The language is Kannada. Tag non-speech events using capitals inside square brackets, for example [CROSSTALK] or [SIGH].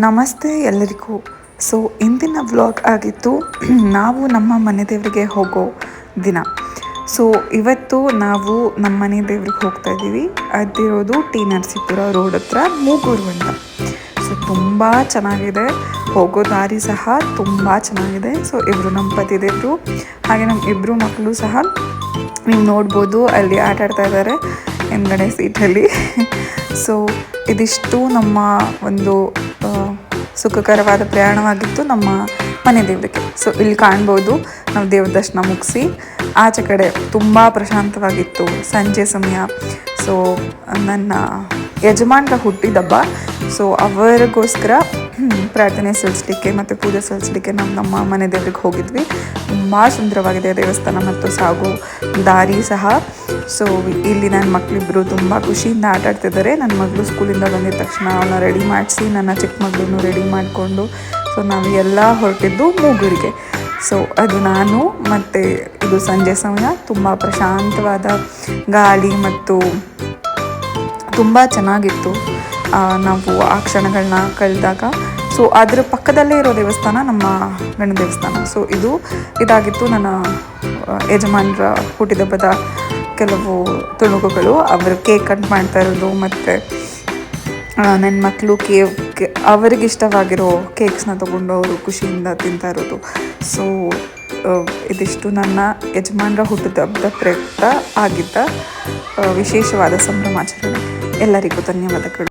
ನಮಸ್ತೆ ಎಲ್ಲರಿಗೂ. ಸೊ ಇಂದಿನ ವ್ಲಾಗ್ ಆಗಿತ್ತು [CLEARS THROAT] ನಾವು ನಮ್ಮ ಮನೆ ದೇವರಿಗೆ ಹೋಗೋ ದಿನ. ಸೊ ಇವತ್ತು ನಾವು ನಮ್ಮ ಮನೆ ದೇವ್ರಿಗೆ ಹೋಗ್ತಾ ಇದ್ದೀವಿ. ಅದಿರೋದು ಟಿ ನರಸೀಪುರ ರೋಡ್ ಹತ್ರ ಮೂಗೂರು ಅಂತ. ಸೊ ತುಂಬ ಚೆನ್ನಾಗಿದೆ. ಹೋಗೋ ದಾರಿ ಸಹ ತುಂಬ ಚೆನ್ನಾಗಿದೆ. ಸೊ ಇಬ್ಬರು ನಮ್ಮ ಪತಿ ದೇವರು ಹಾಗೆ ನಮ್ಮ ಇಬ್ಬರು ಮಕ್ಕಳು ಸಹ ನೀವು ನೋಡ್ಬೋದು ಅಲ್ಲಿ ಆಟ ಆಡ್ತಾ ಇದ್ದಾರೆ ಹಿಂದ್ಗಡೆ ಸೀಟಲ್ಲಿ ಸೊ [LAUGHS] ಇದಿಷ್ಟು ನಮ್ಮ ಒಂದು ಸುಖಕರವಾದ ಪ್ರಯಾಣವಾಗಿತ್ತು ನಮ್ಮ ಮನೆ ದೇವರಿಗೆ. ಸೊ ಇಲ್ಲಿ ಕಾಣ್ಬೋದು, ನಾವು ದೇವ್ರ ದರ್ಶನ ಮುಗಿಸಿ, ಆಚೆ ಕಡೆ ತುಂಬ ಪ್ರಶಾಂತವಾಗಿತ್ತು ಸಂಜೆ ಸಮಯ. ಸೊ ನನ್ನ ಯಜಮಾನ್ರ ಹುಟ್ಟಿದಬ್ಬ ಸೊ ಅವರಿಗೋಸ್ಕರ ಪ್ರಾರ್ಥನೆ ಸಲ್ಲಿಸಲಿಕ್ಕೆ ಮತ್ತು ಪೂಜೆ ಸಲ್ಲಿಸಲಿಕ್ಕೆ ನಾವು ನಮ್ಮ ಮನೆ ದೇವರಿಗೆ ಹೋಗಿದ್ವಿ. ತುಂಬ ಸುಂದರವಾಗಿದೆ ದೇವಸ್ಥಾನ ಮತ್ತು ಸಾಗು ದಾರಿ ಸಹ. ಸೊ ಇಲ್ಲಿ ನನ್ನ ಮಕ್ಕಳಿಬ್ಬರು ತುಂಬ ಖುಷಿಯಿಂದ ಆಟ ಆಡ್ತಿದ್ದಾರೆ. ನನ್ನ ಮಗಳು ಸ್ಕೂಲಿಂದ ಬಂದಿದ ತಕ್ಷಣ ಅವನ್ನ ರೆಡಿ ಮಾಡಿಸಿ, ನನ್ನ ಚಿಕ್ಕ ಮಗಳನ್ನು ರೆಡಿ ಮಾಡಿಕೊಂಡು ಸೊ ನಾವು ಎಲ್ಲ ಹೊರಟಿದ್ದು ಮೂಗುರಿಗೆ. ಸೊ ಅದು ನಾನು ಮತ್ತು ಇದು ಸಂಜೆ ಸಮಯ. ತುಂಬ ಪ್ರಶಾಂತವಾದ ಗಾಳಿ ಮತ್ತು ತುಂಬ ಚೆನ್ನಾಗಿತ್ತು. ನಾವು ಆ ಕ್ಷಣಗಳನ್ನ ಕಳೆದಾಗ. ಸೊ ಅದರ ಪಕ್ಕದಲ್ಲೇ ಇರೋ ದೇವಸ್ಥಾನ ನಮ್ಮ ಗಣ ದೇವಸ್ಥಾನ. ಸೊ ಇದು ಇದಾಗಿತ್ತು ನನ್ನ ಯಜಮಾನರ ಹುಟ್ಟಿದ ಹುಟ್ಟಿದಬ್ಬದ ಕೆಲವು ತುಣುಕುಗಳು. ಅವರು ಕೇಕ್ ಕಟ್ ಮಾಡ್ತಾ ಇರೋದು ಮತ್ತು ನನ್ನ ಮಕ್ಕಳು ಕೇಕ್ ಅವರಿಗೆ ಇಷ್ಟವಾಗಿರೋ ಕೇಕ್ಸ್ನ ತೊಗೊಂಡು ಅವರು ಖುಷಿಯಿಂದ ತಿಂತಾ ಇರೋದು. ಸೊ ಇದಿಷ್ಟು ನನ್ನ ಯಜಮಾನರ ಹುಟ್ಟಿದ ಹಬ್ಬದ ಪ್ರಯುಕ್ತ ಆಗಿದ್ದ ವಿಶೇಷವಾದ ಸಂಭ್ರಮಾಚರಣೆ. ಎಲ್ಲರಿಗೂ ಧನ್ಯವಾದಗಳು.